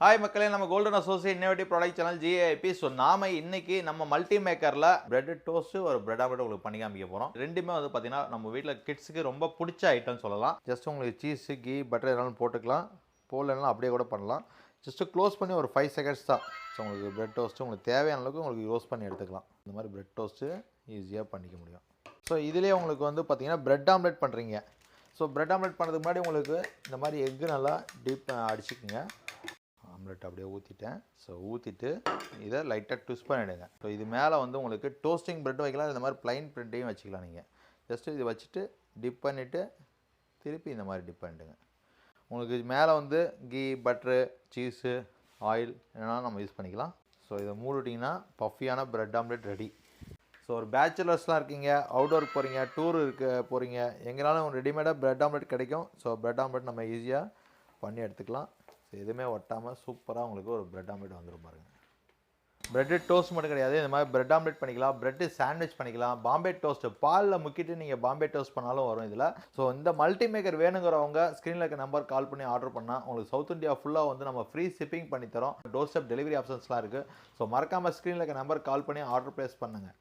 Hi மக்களே. நம்ம golden associate innovative product channel GAP so நாம இன்னைக்கு நம்ம மல்டி மேக்கரில் பிரெட் டோஸ்ட் ஒரு பிரெட் ஆம்லெட் உங்களுக்கு பண்ணி காமிக்க போகிறோம் ரெண்டுமே வந்து பார்த்தீங்கன்னா நம்ம வீட்டில் கிட்ஸுக்கு ரொம்ப பிடிச்ச ஐட்டம் சொல்லலாம். ஜஸ்ட் உங்களுக்கு சீஸ் கீ பட்டர் எதனாலும் போட்டுக்கலாம். போடலனாலும் அப்படியே கூட பண்ணலாம். ஜஸ்ட்டு க்ளோஸ் பண்ணி ஒரு ஃபைவ் செகண்ட்ஸ் தான். ஸோ உங்களுக்கு பிரெட் டோஸ்ட்டு உங்களுக்கு தேவையான அளவுக்கு உங்களுக்கு யூஸ் பண்ணி எடுத்துக்கலாம். இந்த மாதிரி பிரெட் டோஸ்ட்டு ஈஸியாக பண்ணிக்க முடியும். ஸோ இதுலேயே உங்களுக்கு வந்து பார்த்தீங்கன்னா பிரெட் ஆம்லெட் பண்ணுறீங்க ஸோ பிரெட் ஆம்லெட் பண்ணுறதுக்கு முன்னாடி உங்களுக்கு இந்த மாதிரி எக்கு நல்லா டீப் அடிச்சுக்குங்க. ஆம்லெட் அப்படியே ஊற்றிட்டேன் ஸோ ஊற்றிட்டு இதை லைட்டாக ட்விஸ்ட் பண்ணிவிடுங்க ஸோ இது மேலே வந்து உங்களுக்கு டோஸ்டிங் ப்ரெட்டும் வைக்கலாம் இந்த மாதிரி ப்ளைன் ப்ரெட்டையும் வச்சுக்கலாம் நீங்கள் ஜஸ்ட்டு இது வச்சுட்டு டிப் பண்ணிவிட்டு திருப்பி இந்த மாதிரி டிப் பண்ணிவிடுங்க உங்களுக்கு இது மேலே வந்து கீ பட்ரு சீஸு ஆயில் என்னென்னா நம்ம யூஸ் பண்ணிக்கலாம். ஸோ இதை மூடிட்டிங்கன்னா பஃபியான ப்ரெட் ஆம்லெட் ரெடி ஸோ ஒரு பேச்சுலர்ஸ்லாம் இருக்கீங்க அவுட்டோருக்கு போகிறீங்க டூர் இருக்க போகிறீங்க எங்கேனாலும் ரெடிமேடாக ப்ரெட் ஆம்லெட் கிடைக்கும். ஸோ ப்ரெட் ஆம்லெட் நம்ம ஈஸியாக பண்ணி எடுத்துக்கலாம். ஸோ எதுவுமே ஒட்டாமல் சூப்பராக உங்களுக்கு ஒரு பிரெட் ஆம்லெட் வந்துடும் பாருங்கள் பிரெட்டு டோஸ்ட் மட்டும் கிடையாது. இந்த மாதிரி பிரெட் ஆம்லெட் பண்ணிக்கலாம். பிரெட்டு சாண்ட்விச் பண்ணிக்கலாம். பாம்பே டோஸ்ட் பாலில் முக்கிட்டு நீங்கள் பாம்பே டோஸ்ட் பண்ணாலும் வரும் இதில். ஸோ இந்த மல்டி மேக்கர் வேணுங்கிறவங்க ஸ்க்ரீனில் இருக்க நம்பர் கால் பண்ணி ஆர்டர் பண்ணால் உங்களுக்கு சவுத் இந்தியா ஃபுல்லாக வந்து நம்ம ஃப்ரீ ஷிப்பிங் பண்ணி தரோம் டோர் ஸ்டெப் டெலிவரி ஆப்ஷன்ஸ்லாம் இருக்குது ஸோ மறக்காமல் ஸ்க்ரீனில் இருக்க நம்பர் கால் பண்ணி ஆர்டர் ப்ளேஸ் பண்ணுங்கள்